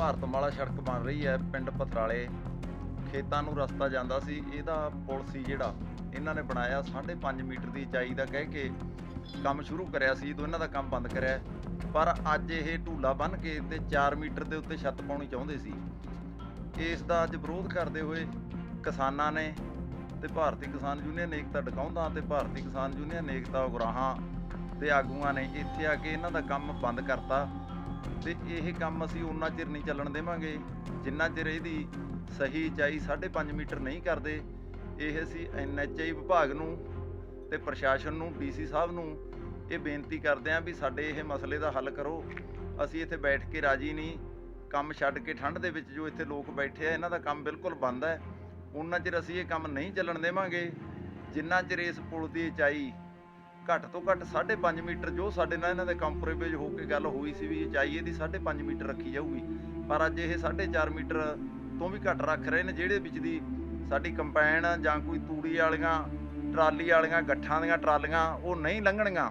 ਭਾਰਤਮਾਲਾ ਸੜਕ ਬਣ ਰਹੀ ਹੈ ਪਿੰਡ ਪਤਰਾਲੇ। ਖੇਤਾਂ ਨੂੰ ਰਸਤਾ ਜਾਂਦਾ ਸੀ। ਇਹਦਾ ਪੁਲ ਸੀ ਜਿਹੜਾ, ਇਹਨਾਂ ਨੇ ਬਣਾਇਆ 5.5 ਮੀਟਰ ਦੀ ਉਚਾਈ ਦਾ ਕਹਿ ਕੇ ਕੰਮ ਸ਼ੁਰੂ ਕਰਿਆ ਸੀ, ਤੋਂ ਇਹਨਾਂ ਦਾ ਕੰਮ ਬੰਦ ਕਰਿਆ। ਪਰ ਅੱਜ ਇਹ ਢੂਲਾ ਬੰਨ ਕੇ ਤੇ 4 ਮੀਟਰ ਦੇ ਉੱਤੇ ਛੱਤ ਪਾਉਣੀ ਚਾਹੁੰਦੇ ਸੀ। ਇਸ ਦਾ ਅੱਜ ਵਿਰੋਧ ਕਰਦੇ ਹੋਏ ਕਿਸਾਨਾਂ ਨੇ ਤੇ ਭਾਰਤੀ ਕਿਸਾਨ ਯੂਨੀਅਨ ਏਕਤਾ ਡਕਾਉਂਦਾ ਤੇ ਭਾਰਤੀ ਕਿਸਾਨ ਯੂਨੀਅਨ ਏਕਤਾ ਉਗਰਾਹਾਂ ਦੇ ਆਗੂਆਂ ਨੇ ਇੱਥੇ ਆ ਕੇ ਇਹਨਾਂ ਦਾ ਕੰਮ ਬੰਦ ਕਰਤਾ। ਤੇ ਇਹ ਕੰਮ ਅਸੀਂ ਉਨਾ ਚਿਰ ਨਹੀਂ ਚੱਲਣ ਦੇਵਾਂਗੇ। ਜਿੰਨਾ ਚਿਰ ਇਹਦੀ ਸਹੀ ਚਾਈ 5.5 ਮੀਟਰ ਨਹੀਂ ਕਰਦੇ, ਇਹ ਅਸੀਂ ਐਨਐਚਆਈ ਵਿਭਾਗ ਨੂੰ ਤੇ ਪ੍ਰਸ਼ਾਸਨ ਨੂੰ ਡੀਸੀ ਸਾਹਿਬ ਨੂੰ ਇਹ ਬੇਨਤੀ ਕਰਦੇ ਆਂ ਵੀ ਸਾਡੇ ਇਹ ਮਸਲੇ ਦਾ ਹੱਲ ਕਰੋ। ਅਸੀਂ ਇੱਥੇ ਬੈਠ ਕੇ ਰਾਜੀ ਨਹੀਂ। ਕੰਮ ਛੱਡ ਕੇ ਠੰਡ ਦੇ ਵਿੱਚ ਜੋ ਇੱਥੇ ਲੋਕ ਬੈਠੇ ਆ, ਇਹਨਾਂ ਦਾ ਕੰਮ ਬਿਲਕੁਲ ਬੰਦ ਹੈ। ਉਹਨਾਂ ਚਿਰ ਅਸੀਂ ਇਹ ਕੰਮ ਨਹੀਂ ਚੱਲਣ ਦੇਵਾਂਗੇ। ਜਿੰਨਾ ਚਿਰ ਇਸ ਪੁਲ ਦੀ ਉਚਾਈ ਘੱਟ ਤੋਂ ਘੱਟ 5.5 ਮੀਟਰ ਜੋ ਸਾਡੇ ਨਾਲ ਇਹਨਾਂ ਦੇ ਕੰਪਰੋਮਾਈਜ਼ ਹੋ ਕੇ ਗੱਲ ਹੋਈ ਸੀ ਵੀ ਉਚਾਈ ਇਹਦੀ 5.5 ਮੀਟਰ ਰੱਖੀ ਜਾਊਗੀ। ਪਰ ਅੱਜ ਇਹ 4.5 ਮੀਟਰ ਤੋਂ ਵੀ ਘੱਟ ਰੱਖ ਰਹੇ ਨੇ ਜਿਹੜੇ ਵਿੱਚ ਦੀ ਸਾਡੀ ਕੰਪੈਨ ਜਾਂ ਕੋਈ ਤੂੜੀ ਵਾਲੀਆਂ, ਟਰਾਲੀ ਵਾਲੀਆਂ, ਗੱਠਾਂ ਦੀਆਂ ਟਰਾਲੀਆਂ ਉਹ ਨਹੀਂ ਲੰਘਣੀਆਂ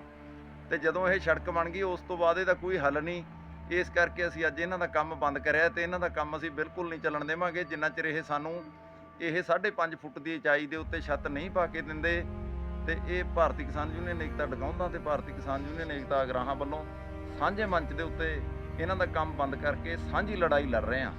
ਤੇ ਜਦੋਂ ਇਹ ਸੜਕ ਬਣ ਗਈ, ਉਸ ਤੋਂ ਬਾਅਦ ਇਹਦਾ ਕੋਈ ਹੱਲ ਨਹੀਂ। ਇਸ ਕਰਕੇ ਅਸੀਂ ਅੱਜ ਇਹਨਾਂ ਦਾ ਕੰਮ ਬੰਦ ਕਰਿਆ ਤੇ ਇਹਨਾਂ ਦਾ ਕੰਮ ਅਸੀਂ ਬਿਲਕੁਲ ਨਹੀਂ ਚੱਲਣ ਦੇਵਾਂਗੇ। ਜਿੰਨਾ ਚਿਰ ਇਹ ਸਾਨੂੰ ਇਹ 5.5 ਫੁੱਟ ਦੀ ਉਚਾਈ ਦੇ ਉੱਤੇ ਛੱਤ ਨਹੀਂ ਪਾ ਕੇ ਦਿੰਦੇ ਤੇ ਇਹ ਭਾਰਤੀ ਕਿਸਾਨ ਯੂਨੀਅਨ ਏਕਤਾ ਡਕਾਉਂਦਾ ਤੇ ਭਾਰਤੀ ਕਿਸਾਨ ਯੂਨੀਅਨ ਏਕਤਾ ਅਗਰਾਹਾਂ ਵੱਲੋਂ ਸਾਂਝੇ ਮੰਚ ਦੇ ਉੱਤੇ ਇਹਨਾਂ ਦਾ ਕੰਮ ਬੰਦ ਕਰਕੇ ਸਾਂਝੀ ਲੜਾਈ ਲੜ ਰਹੇ ਹਾਂ।